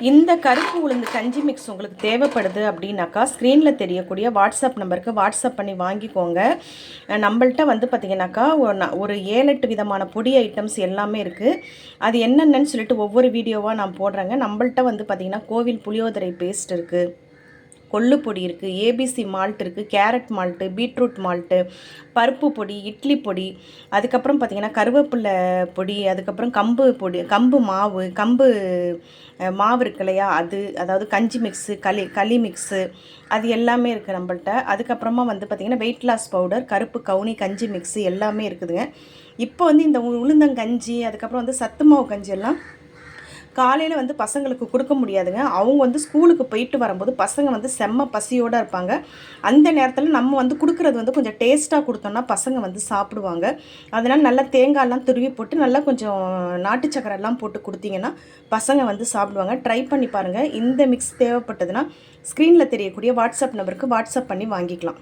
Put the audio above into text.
இந்த கருப்பு உளுந்து கஞ்சி மிக்ஸ் உங்களுக்கு தேவைப்படுது அப்படின்னாக்கா ஸ்க்ரீனில் தெரியக்கூடிய வாட்ஸ்அப் நம்பருக்கு வாட்ஸ்அப் பண்ணி வாங்கிக்கோங்க. நம்மள்கிட்ட வந்து பார்த்திங்கனாக்கா ஒரு ஒரு ஏழு எட்டு விதமான பொடி ஐட்டம்ஸ் எல்லாமே இருக்குது அது என்னென்னு சொல்லிட்டு ஒவ்வொரு வீடியோவாக நான் போடுறேங்க. நம்மள்கிட்ட வந்து பார்த்திங்கன்னா கோவில் புளியோதரை பேஸ்ட் இருக்குது கொள்ளு பொடி இருக்குது ஏபிசி மால்ட் இருக்குது கேரட் மால்ட்டு பீட்ரூட் மால்ட்டு பருப்பு பொடி இட்லி பொடி அதுக்கப்புறம் பார்த்திங்கன்னா கருவேப்பிலை பொடி அதுக்கப்புறம் கம்பு பொடி கம்பு மாவு கம்பு மாவு இருக்கு இல்லையா அது அதாவது கஞ்சி மிக்ஸு களி களி மிக்ஸு அது எல்லாமே இருக்குது நம்மள்ட்ட. அதுக்கப்புறமா வந்து பார்த்திங்கன்னா வெயிட் லாஸ் பவுடர் கருப்பு கவுனி கஞ்சி மிக்ஸு எல்லாமே இருக்குதுங்க. இப்போ வந்து இந்த உ- உளுந்தங்கஞ்சி அதுக்கப்புறம் வந்து சத்து மாவு கஞ்சி எல்லாம் காலையில் வந்து பசங்களுக்கு கொடுக்க முடியாதுங்க. அவங்க வந்து ஸ்கூலுக்கு போயிட்டு வரும்போது பசங்க வந்து செம்ம பசியோடு இருப்பாங்க. அந்த நேரத்தில் நம்ம வந்து கொடுக்குறது வந்து கொஞ்சம் டேஸ்ட்டாக கொடுத்தோம்னா பசங்க வந்து சாப்பிடுவாங்க. அதனால் நல்லா தேங்காயெல்லாம் துருவி போட்டு நல்லா கொஞ்சம் நாட்டு சக்கரெல்லாம் போட்டு கொடுத்தீங்கன்னா பசங்க வந்து சாப்பிடுவாங்க. ட்ரை பண்ணி பாருங்கள் இந்த மிக்ஸ் தேவைப்பட்டதுன்னா ஸ்க்ரீனில் தெரியக்கூடிய வாட்ஸ்அப் நம்பருக்கு வாட்ஸ்அப் பண்ணி வாங்கிக்கலாம்.